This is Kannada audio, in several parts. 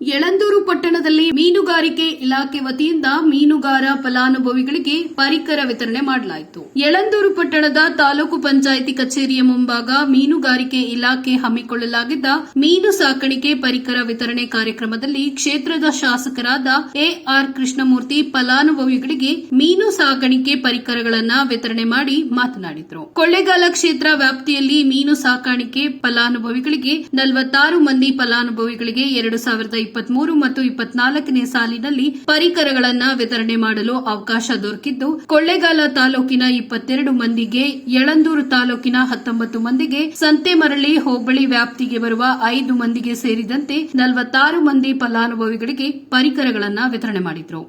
ಯಳಂದೂರು ಪಟ್ಟಣದಲ್ಲಿ ಮೀನುಗಾರಿಕೆ ಇಲಾಖೆ ವತಿಯಿಂದ ಮೀನುಗಾರ ಫಲಾನುಭವಿಗಳಿಗೆ ಪರಿಕರ ವಿತರಣೆ ಮಾಡಲಾಯಿತು. ಯಳಂದೂರು ಪಟ್ಟಣದ ತಾಲೂಕು ಪಂಚಾಯಿತಿ ಕಚೇರಿಯ ಮುಂಭಾಗ ಮೀನುಗಾರಿಕೆ ಇಲಾಖೆ ಹಮ್ಮಿಕೊಳ್ಳಲಾಗಿದ್ದ ಮೀನು ಸಾಕಾಣಿಕೆ ಪರಿಕರ ವಿತರಣೆ ಕಾರ್ಯಕ್ರಮದಲ್ಲಿ ಕ್ಷೇತ್ರದ ಶಾಸಕರಾದ ಎಆರ್ ಕೃಷ್ಣಮೂರ್ತಿ ಫಲಾನುಭವಿಗಳಿಗೆ ಮೀನು ಸಾಕಾಣಿಕೆ ಪರಿಕರಗಳನ್ನು ವಿತರಣೆ ಮಾಡಿ ಮಾತನಾಡಿದರು. ಕೊಳ್ಳೇಗಾಲ ಕ್ಷೇತ್ರ ವ್ಯಾಪ್ತಿಯಲ್ಲಿ ಮೀನು ಸಾಕಾಣಿಕೆ ಫಲಾನುಭವಿಗಳಿಗೆ ನಲವತ್ತಾರು ಮಂದಿ ಫಲಾನುಭವಿಗಳಿಗೆ ಎರಡು ಸಾವಿರದ ಇಪ್ಪತ್ಮೂರು ಮತ್ತು ಇಪ್ಪತ್ನಾಲ್ಕನೇ ಸಾಲಿನಲ್ಲಿ ಪರಿಕರಗಳನ್ನು ವಿತರಣೆ ಮಾಡಲು ಅವಕಾಶ ದೊರಕಿದ್ದು, ಕೊಳ್ಳೇಗಾಲ ತಾಲೂಕಿನ ಇಪ್ಪತ್ತೆರಡು ಮಂದಿಗೆ, ಯಳಂದೂರು ತಾಲೂಕಿನ ಹತ್ತೊಂಬತ್ತು ಮಂದಿಗೆ ಸಂತೆಮರಳಿ ಹೋಬಳಿ ವ್ಯಾಪ್ತಿಗೆ ಬರುವ ಐದು ಮಂದಿಗೆ ಸೇರಿದಂತೆ ನಲವತ್ತಾರು ಮಂದಿ ಫಲಾನುಭವಿಗಳಿಗೆ ಪರಿಕರಗಳನ್ನು ವಿತರಣೆ ಮಾಡಿದ್ರು.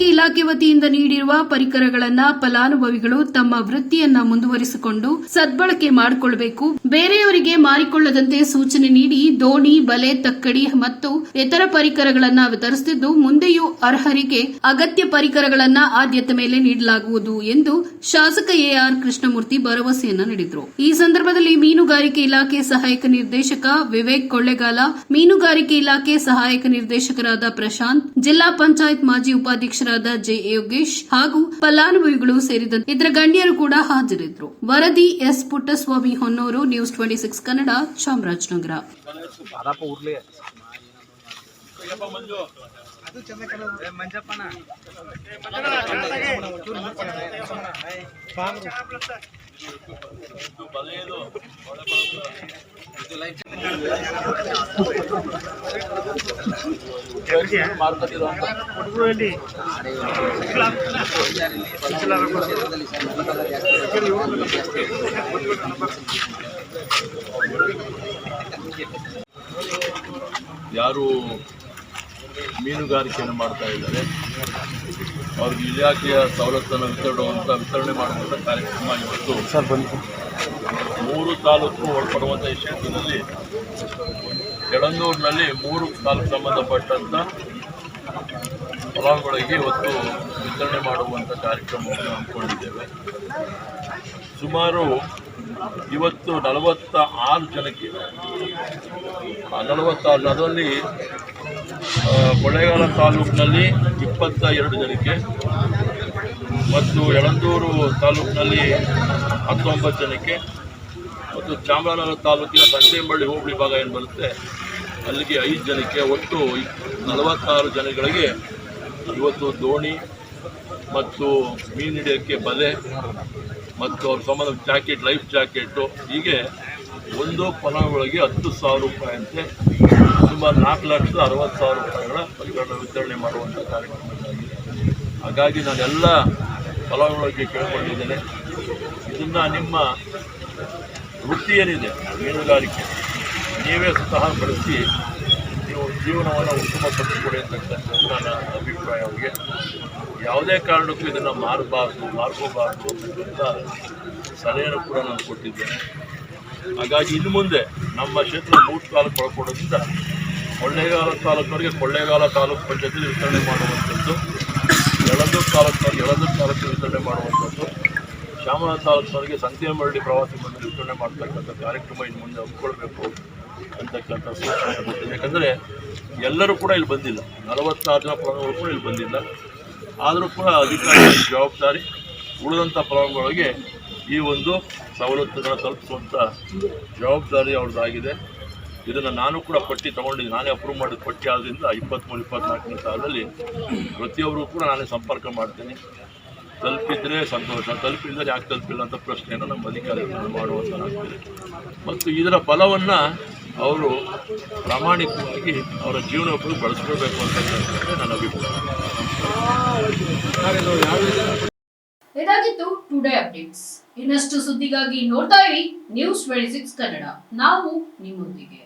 ಮೀನುಗಾರಿಕೆ ಇಲಾಖೆ ವತಿಯಿಂದ ನೀಡಿರುವ ಪರಿಕರಗಳನ್ನ ಫಲಾನುಭವಿಗಳು ತಮ್ಮ ವೃತ್ತಿಯನ್ನ ಮುಂದುವರಿಸಿಕೊಂಡು ಸದ್ಬಳಕೆ ಮಾಡಿಕೊಳ್ಳಬೇಕು ಬೇರೆಯವರಿಗೆ ಮಾರಿಕೊಳ್ಳದಂತೆ ಸೂಚನೆ ನೀಡಿ ದೋಣಿ, ಬಲೆ, ತಕ್ಕಡಿ ಮತ್ತು ಇತರ ಪರಿಕರಗಳನ್ನ ವಿತರಿಸುತ್ತಿದ್ದು ಮುಂದೆಯೂ ಅರ್ಹರಿಗೆ ಅಗತ್ಯ ಪರಿಕರಗಳನ್ನ ಆದ್ಯತೆ ಮೇಲೆ ನೀಡಲಾಗುವುದು ಎಂದು ಶಾಸಕ ಎಆರ್ ಕೃಷ್ಣಮೂರ್ತಿ ಭರವಸೆಯನ್ನ ನೀಡಿದರು. ಈ ಸಂದರ್ಭದಲ್ಲಿ ಮೀನುಗಾರಿಕೆ ಇಲಾಖೆ ಸಹಾಯಕ ನಿರ್ದೇಶಕ ವಿವೇಕ್ ಕೊಳ್ಳೆಗಾಲ, ಮೀನುಗಾರಿಕೆ ಇಲಾಖೆ ಸಹಾಯಕ ನಿರ್ದೇಶಕರಾದ ಪ್ರಶಾಂತ್, ಜಿಲ್ಲಾ ಪಂಚಾಯತ್ ಮಾಜಿ ಉಪಾಧ್ಯಕ್ಷರಾದ ಜೆ ಯೋಗೇಶ್ ಹಾಗೂ ಫಲಾನುಭವಿಗಳು ಸೇರಿದಂತೆ ಇದರ ಗಣ್ಯರು ಕೂಡ ಹಾಜರಿದ್ರು ವರದಿ S Puttaswamy Honnur news twenty six Kannada Chamarajanagar. ಯಾರು ಮೀನುಗಾರಿಕೆಯನ್ನು ಮಾಡ್ತಾ ಇದ್ದಾರೆ ಅವ್ರಿಗೆ ಇಲಾಖೆಯ ಸವಲತ್ತನ್ನು ವಿತರಣುವಂಥ ವಿತರಣೆ ಮಾಡುವಂಥ ಕಾರ್ಯಕ್ರಮ ಇವತ್ತು. ಸರ್ ಬಂದು ಮೂರು ತಾಲೂಕು ಒಳಪಡುವಂಥ ಈ ಕ್ಷೇತ್ರದಲ್ಲಿ ಯಳಂದೂರಿನಲ್ಲಿ ಮೂರು ತಾಲೂಕು ಸಂಬಂಧಪಟ್ಟಂಥ ಫಲಾನುಭವಿಗಳಿಗೆ ಇವತ್ತು ವಿತರಣೆ ಮಾಡುವಂಥ ಕಾರ್ಯಕ್ರಮವನ್ನು ಹಮ್ಮಿಕೊಂಡಿದ್ದೇವೆ. ಸುಮಾರು ಇವತ್ತು ನಲವತ್ತ ಆರು ಜನಕ್ಕೆ ನಲವತ್ತಾರು, ಅದರಲ್ಲಿ ಕೊಳ್ಳೇಗಾಲ ತಾಲೂಕಿನಲ್ಲಿ ಇಪ್ಪತ್ತ ಎರಡು ಜನಕ್ಕೆ ಮತ್ತು ಯಳಂದೂರು ತಾಲೂಕಿನಲ್ಲಿ ಹತ್ತೊಂಬತ್ತು ಜನಕ್ಕೆ ಮತ್ತು ಚಾಮರಾಜನಗರ ತಾಲೂಕಿನ ಸಂತೆಂಬಳ್ಳಿ ಹೋಬಳಿ ಭಾಗ ಏನು ಬರುತ್ತೆ? ಅಲ್ಲಿಗೆ ಐದು ಜನಕ್ಕೆ ಒಟ್ಟು ನಲವತ್ತಾರು ಜನಗಳಿಗೆ ಇವತ್ತು ದೋಣಿ ಮತ್ತು ಮೀನು ಹಿಡಿಯೋಕ್ಕೆ ಬಲೆ ಮತ್ತು ಅವ್ರ ಸಂಬಂಧ ಜಾಕೆಟ್, ಲೈಫ್ ಜಾಕೆಟು. ಹೀಗೆ ಒಂದು ಫಲಾನುಭವಿಗಳಿಗೆ ಹತ್ತು ಸಾವಿರ ರೂಪಾಯಿ ಅಂತೆ. ಸುಮಾರು ನಾಲ್ಕು ಲಕ್ಷದ ಅರವತ್ತು ಸಾವಿರ ರೂಪಾಯಿಗಳ ಪರಿಕರಣ ವಿತರಣೆ ಮಾಡುವಂಥ ಕಾರ್ಯಕ್ರಮ ಹಾಗಾಗಿ ನಾನೆಲ್ಲ ಫಲಾನುಭವಿಗೆ ಕೇಳ್ಕೊಂಡಿದ್ದೇನೆ. ಇದನ್ನು ನಿಮ್ಮ ವೃತ್ತಿ ಏನಿದೆ ಮೀನುಗಾರಿಕೆ. ನೀವೇ ಸ್ವತಃ ಬಳಸಿ ನೀವು ಜೀವನವನ್ನು ಉತ್ತಮಪಡಿಸಿಕೊಡಿ ಅಂತಕ್ಕಂಥದ್ದು ನನ್ನ ಅಭಿಪ್ರಾಯ ಅವರಿಗೆ. ಯಾವುದೇ ಕಾರಣಕ್ಕೂ ಇದನ್ನು ಮಾರಬಾರ್ದು, ಮಾರ್ಕೋಬಾರ್ದು ಅಂತಕ್ಕಂಥ ಸಲಹೆಯನ್ನು ಕೂಡ ನಾನು ಕೊಟ್ಟಿದ್ದೇನೆ. ಹಾಗಾಗಿ ಇನ್ನು ಮುಂದೆ ನಮ್ಮ ಕ್ಷೇತ್ರ ಮೂರು ತಾಲೂಕು ಒಳಪಡೋದ್ರಿಂದ ಕೊಳ್ಳೇಗಾಲ ತಾಲೂಕಿನವರಿಗೆ ಕೊಳ್ಳೇಗಾಲ ತಾಲೂಕು ಪಂಚಾಯತಿಯಲ್ಲಿ ವಿತರಣೆ ಮಾಡುವಂಥದ್ದು, ಯಳಂದೂರು ತಾಲೂಕಿನವರಿಗೆ ಯಳಂದೂರು ತಾಲೂಕಿನ ವಿತರಣೆ ಮಾಡುವಂಥದ್ದು ಶ್ಯಾಮಲ ತಾಲೂಕಿನವರಿಗೆ ಸಂತೇಮಳ್ಳಿ ಪ್ರವಾಸಿ ಮಂದಿರ ವಿತರಣೆ ಮಾಡ್ತಕ್ಕಂಥ ಕಾರ್ಯಕ್ರಮ ಇನ್ನು ಮುಂದೆ ಹಮ್ಮಿಕೊಳ್ಬೇಕು ಅಂತಕ್ಕಂಥ ಸೂಚನೆ ಯಾಕಂದರೆ ಎಲ್ಲರೂ ಕೂಡ ಇಲ್ಲಿ ಬಂದಿಲ್ಲ. ನಲವತ್ತಾರು ಜನ ಫಲಾನುಭವಿಗಳು ಕೂಡ ಇಲ್ಲಿ ಬಂದಿಲ್ಲ. ಆದರೂ ಕೂಡ ಅಧಿಕಾರಿ, ಜವಾಬ್ದಾರಿ, ಉಳಿದಂಥ ಫಲಾನುಭವಿಗಳಿಗೆ ಈ ಒಂದು ಸವಲತ್ತುಗಳನ್ನು ತಲುಪಿಸುವಂಥ ಜವಾಬ್ದಾರಿ ಅವ್ರದ್ದಾಗಿದೆ. ಇದನ್ನು ನಾನು ಕೂಡ ಪಟ್ಟಿ ತೊಗೊಂಡಿದ್ದೀನಿ. ನಾನೇ ಅಪ್ರೂವ್ ಮಾಡಿದ ಪಟ್ಟಿ ಆದ್ದರಿಂದ ಇಪ್ಪತ್ತ್ಮೂರು ಇಪ್ಪತ್ತ್ನಾಲ್ಕನೇ ಸಾಲದಲ್ಲಿ ಪ್ರತಿಯೊಬ್ಬರು ಕೂಡ ನಾನೇ ಸಂಪರ್ಕ ಮಾಡ್ತೀನಿ. ತಲುಪಿದ್ರೆ ಸಂತೋಷ ತಲುಪಿದ್ರೆ ಯಾಕೆ ತಲುಪಿಲ್ಲ ಅಂತ ಪ್ರಶ್ನೆಯನ್ನು ನಮ್ಮ ಅಧಿಕಾರಿಗಳು ಮಾಡುವಂತಾಗ್ತದೆ ಮತ್ತು ಇದರ ಫಲವನ್ನು ಅವರು ಪ್ರಾಮಾಣಿಕವಾಗಿ ಅವರ ಜೀವನೋಪಯೋಗ ಬಳಸ್ಕೊಳ್ಬೇಕು ಅಂತಕ್ಕಂಥದ್ದೇ ನನ್ನ ಅಭಿಪ್ರಾಯ. ಇದಾಗಿತ್ತು ಟುಡೇ ಅಪ್ಡೇಟ್ಸ್ ಇನ್ನಷ್ಟು ಸುದ್ದಿಗಾಗಿ ನೋಡ್ತಾ ಇರಿ ನ್ಯೂಸ್ ಟ್ವೆಂಟಿ ಸಿಕ್ಸ್ ಕನ್ನಡ ನಾವು ನಿಮ್ಮೊಂದಿಗೆ.